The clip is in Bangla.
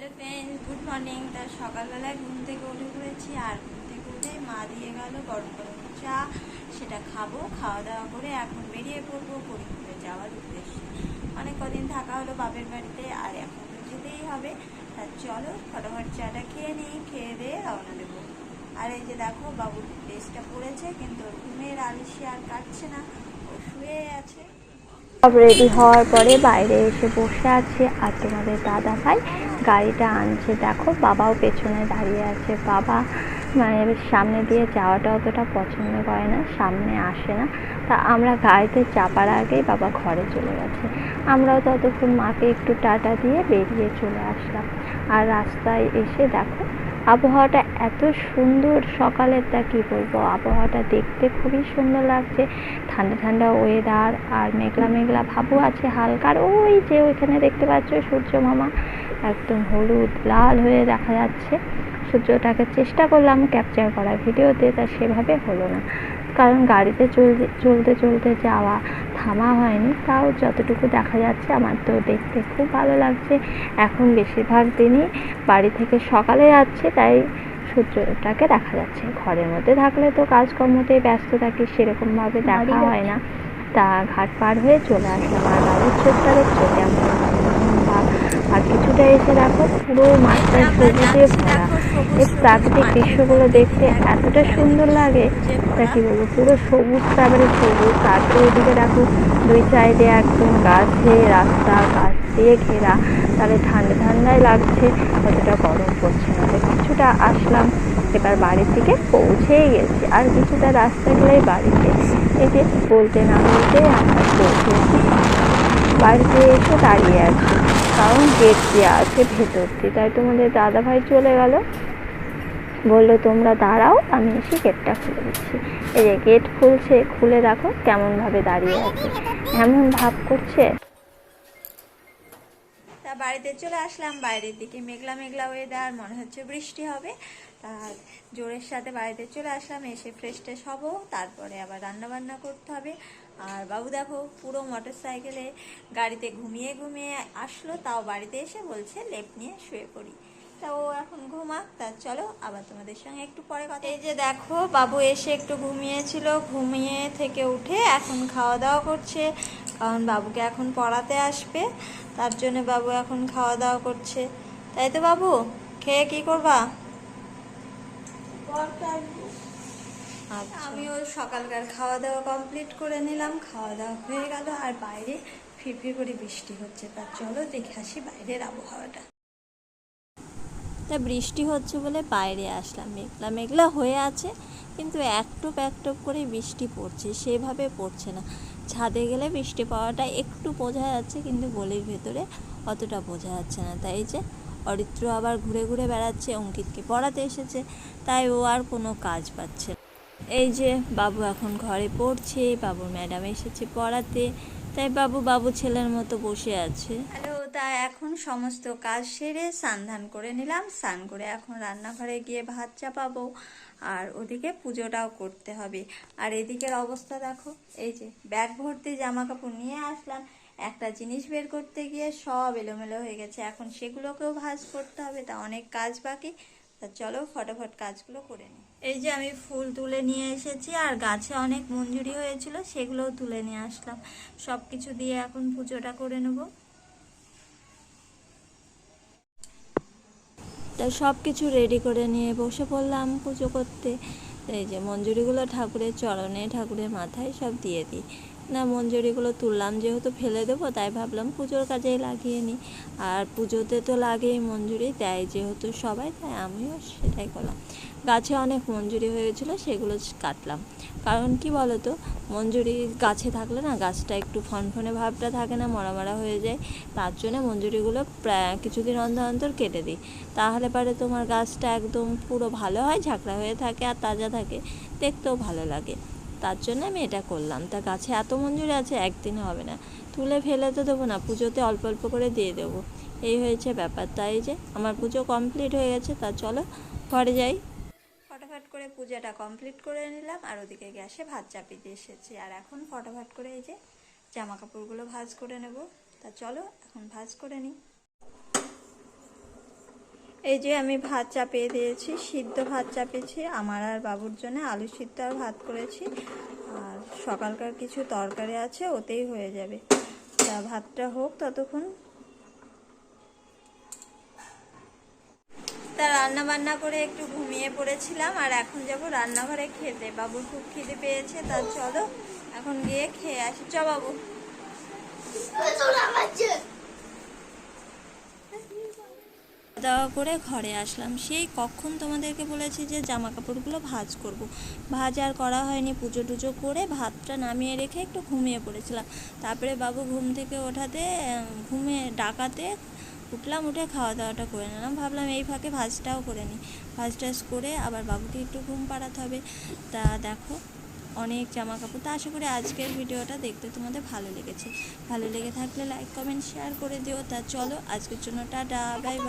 হ্যালো ফ্রেন্ড গুড মর্নিং তার সকালবেলায় ঘুম থেকে উঠে পড়েছি আর ঘুম থেকে উঠে মা দিয়ে গেল গরম গরম চা। সেটা খাব, খাওয়া দাওয়া করে এখন বেরিয়ে পড়ব পরিপুরে যাওয়ার উদ্দেশ্যে। অনেক কদিন থাকা হলো বাপের বাড়িতে, আর এখন তো যেতেই হবে। তা চলো ফটাফট চাটা খেয়ে নিই, খেয়ে দিয়ে রওনা দেবো। আর এই যে দেখো বাবুর ড্রেসটা পড়েছে কিন্তু ঘুমের আলিশি আর কাটছে না, ও শুয়ে আছে। সব রেডি হওয়ার পরে বাইরে এসে বসে আছে আর তোমাদের দাদা ভাই গাড়িটা আনছে। দেখো, বাবাও পেছনে দাঁড়িয়ে আছে। বাবা মানে সামনে দিয়ে যাওয়াটা অতটা পছন্দ করে না, সামনে আসে না। তা আমরা গাড়িতে চাপার আগেই বাবা ঘরে চলে গেছে। আমরাও ততক্ষণ মাকে একটু টাটা দিয়ে বেরিয়ে চলে আসলাম। আর রাস্তায় এসে দেখো, আবহাওয়াটা এত সুন্দর। সকালের তা কী বলব? আবহাওয়াটা দেখতে খুবই সুন্দর লাগছে। ঠান্ডা ঠান্ডা ওয়েদার আর মেঘলা মেঘলা ভাবও আছে হালকার ওই যে ওইখানে দেখতে পাচ্ছ সূর্য মামা। একদম হলুদ লাল হয়ে দেখা যাচ্ছে। সূর্যটাকে চেষ্টা করলাম ক্যাপচার করার ভিডিওতে তা সেভাবে হলো না। কারণ গাড়িতে চলতে চলতে চলতে যাওয়া থামা হয়নি। তাও যতটুকু দেখা যাচ্ছে আমার তো দেখতে খুব ভালো লাগছে। এখন বেশিরভাগ দিনই বাড়ি থেকে সকালে যাচ্ছে তাই সূর্যটাকে দেখা যাচ্ছে। ঘরের মধ্যে থাকলে তো কাজকর্মতেই ব্যস্ত থাকি সেরকমভাবে দেখা হয় না। তা ঘাট পার হয়ে চলে আসলাম। আর বাড়ির চোখটা দেখছ ভাব। কিছুটা এসে দেখো, পুরো মাঠটা সবুজে ভরা। এই প্রাকৃতিক দৃশ্যগুলো দেখতে এতটা সুন্দর লাগে, তা কী বলব, পুরো সবুজ তারপরে সবুজ। তারপরে ওদিকে দেখো, দুই সাইডে একদম গাছে রাস্তা, গাছ দিয়ে ঘেরা। তাহলে ঠান্ডা ঠান্ডাই লাগছে অতটা গরম পড়ছে না। কিছুটা আসলাম, এবার বাড়ির দিকে পৌঁছেই গেছি। আর কিছুটা রাস্তা গেলেই বাড়িতে। এই যে বলতে না বলতে আমরা পৌঁছেছি। বাড়িতে এসে দাঁড়িয়ে আছি। কারণ গেট দেওয়া আছে ভেতর দিয়ে। তাই তোমাদের দাদাভাই চলে গেল। বলল তোমরা দাঁড়াও আমি এসে গেটটা খুলে দিচ্ছি। এই যে গেট খুলছে খুলে দেখো কেমনভাবে দাঁড়িয়ে আছে। এমন ভাব করছে। তা বাড়িতে চলে আসলাম বাইরের দিকে মেঘলা মেঘলা ওয়েদার মনে হচ্ছে বৃষ্টি হবে। তা জোরের সাথে বাড়িতে চলে আসলাম এসে ফ্রেশ ট্রেশ হব তারপরে আবার রান্না বান্না করতে হবে। আর বাবু দেখো পুরো মোটর সাইকেলে গাড়িতে ঘুমিয়ে ঘুমিয়ে আসলো তাও বাড়িতে এসে বলছে লেপ নিয়ে শুয়ে পড়ি। তা ও এখন ঘুমাক তা চলো আবার তোমাদের সঙ্গে একটু পরে কথা এই যে দেখো বাবু এসে একটু ঘুমিয়েছিল ঘুমিয়ে থেকে উঠে এখন খাওয়া দাওয়া করছে কারণ বাবুকে এখন পড়াতে আসবে তার জন্য বাবু এখন খাওয়া দাওয়া করছে। তাই তো বাবু খেয়ে কি করবা। আমিও সকালকার খাওয়া দাওয়া কমপ্লিট করে নিলাম খাওয়া দাওয়া হয়ে গেল আর বাইরে ফিরফির করে বৃষ্টি হচ্ছে। তা চলো দেখে আসি বাইরের আবহাওয়াটা। তা বৃষ্টি হচ্ছে বলে বাইরে আসলাম। মেঘলা মেঘলা হয়ে আছে কিন্তু একটুপ একটুপ করে বৃষ্টি পড়ছে সেভাবে পড়ছে না। ছাদে গেলে বৃষ্টি পাওয়াটা একটু বোঝা যাচ্ছে কিন্তু গলির ভেতরে অতটা বোঝা যাচ্ছে না। তাই যে অরিত্র আবার ঘুরে ঘুরে বেড়াচ্ছে অঙ্কিতকে পড়াতে এসেছে তাই ও আর কোনো কাজ পাচ্ছে না। এই যে বাবু এখন ঘরে পড়ছে বাবুর ম্যাডাম এসেছে পড়াতে, তাই বাবু বাবু ছেলের মতো বসে আছে। হ্যালো, তা এখন সমস্ত কাজ সেরে স্নান ধান করে নিলাম, স্নান করে এখন রান্নাঘরে গিয়ে ভাত চাপাবো, আর ওদিকে পুজোটাও করতে হবে। আর এদিকের অবস্থা দেখো, এই যে ব্যাগ ভর্তি জামা কাপড় নিয়ে আসলাম, একটা জিনিস বের করতে গিয়ে সব এলোমেলো হয়ে গেছে, এখন সেগুলোকেও ভাঁজ করতে হবে, তা অনেক কাজ বাকি তা চলো ফটাফট কাজগুলো করে নিই। এই যে আমি ফুল তুলে নিয়ে এসেছি আর গাছে অনেক মঞ্জুরি হয়েছিল, সেগুলোও তুলে নিয়ে আসলাম। সব কিছু দিয়ে এখন পুজোটা করে নেব। তা সব কিছু রেডি করে নিয়ে বসে পড়লাম পুজো করতে। এই যে মঞ্জুরিগুলো ঠাকুরের চরণে, ঠাকুরের মাথায় সব দিয়ে দিই। না মঞ্জুরিগুলো তুললাম, যেহেতু ফেলে দেবো, তাই ভাবলাম পুজোর কাজেই লাগিয়ে নিই। আর পুজোতে তো লাগেই মঞ্জুরি দেয় যেহেতু সবাই, তাই আমিও সেটাই করলাম। গাছে অনেক মঞ্জুরি হয়েছিল, সেগুলো কাটলাম। কারণ কি বলতো, মঞ্জুরি গাছে থাকলে না গাছটা একটু ফনফনে ভাবটা থাকে না মরা মরা হয়ে যায়। তার জন্য মঞ্জুরিগুলো প্রায় কিছুদিন অন্তর অন্তর কেটে দিই। তাহলে পরে তোমার গাছটা একদম পুরো ভালো হয়, ঝাঁকড়া হয়ে থাকে আর তাজা থাকে, দেখতেও ভালো লাগে। তার জন্য আমি এটা করলাম। তা গাছে এত মঞ্জুরি আছে, একদিনে হবে না। তুলে ফেলে তো দেবো না, পুজোতে অল্প অল্প করে দিয়ে দেবো। এই হয়েছে ব্যাপার। তাই যে আমার পুজো কমপ্লিট হয়ে গেছে, তা চলো ঘরে যাই। ফটাফট করে পূজাটা কমপ্লিট করে নিলাম, আর ওদিকে গ্যাসে ভাত চাপিয়ে দিয়ে এসেছি। আর এখন ফটাফট করে এই যে জামা কাপড়গুলো ভাজ করে নেব। তা চলো এখন ভাজ করে নিই। এই যে আমি ভাত চাপিয়ে দিয়েছি, সিদ্ধ ভাত চাপিয়েছি, আমার আর বাবুর জন্য আলু সিদ্ধ আর ভাত করেছি। আর সকালকার কিছু তরকারি আছে, ওতেই হয়ে যাবে। তা ভাতটা হোক ততক্ষণ। তা রান্না বান্না করে একটু ঘুমিয়ে পড়েছিলাম, আর এখন যাব রান্নাঘরে খেতে। বাবুর খুব খিদে পেয়েছে, তা চলো এখন গিয়ে খেয়ে আসি। চ বাবু। দাওয়া করে ঘরে আসলাম। সেই কখন তোমাদেরকে বলেছি যে জামা কাপড়গুলো ভাজ করব। ভাজ আর করা হয়নি, পুজো টুজো করে ভাতটা নামিয়ে রেখে একটু ঘুমিয়ে পড়েছিলাম। তারপরে বাবু ঘুম থেকে ওঠাতে ঘুমে ডাকাতে উঠলাম, উঠে খাওয়া দাওয়াটা করে নিলাম। ভাবলাম এই ফাঁকে ভাজটাও করে নিই। ভাজ টাজ করে আবার বাবুকে একটু ঘুম পাড়াতে হবে। তা দেখো, অনেক জামা কাপড় তা আশা করি আজকের ভিডিওটা দেখতে তোমাদের ভালো লেগেছে। ভালো লেগে থাকলে লাইক কমেন্ট শেয়ার করে দিও। তা চলো, আজকের জন্য টাটা বাই বাই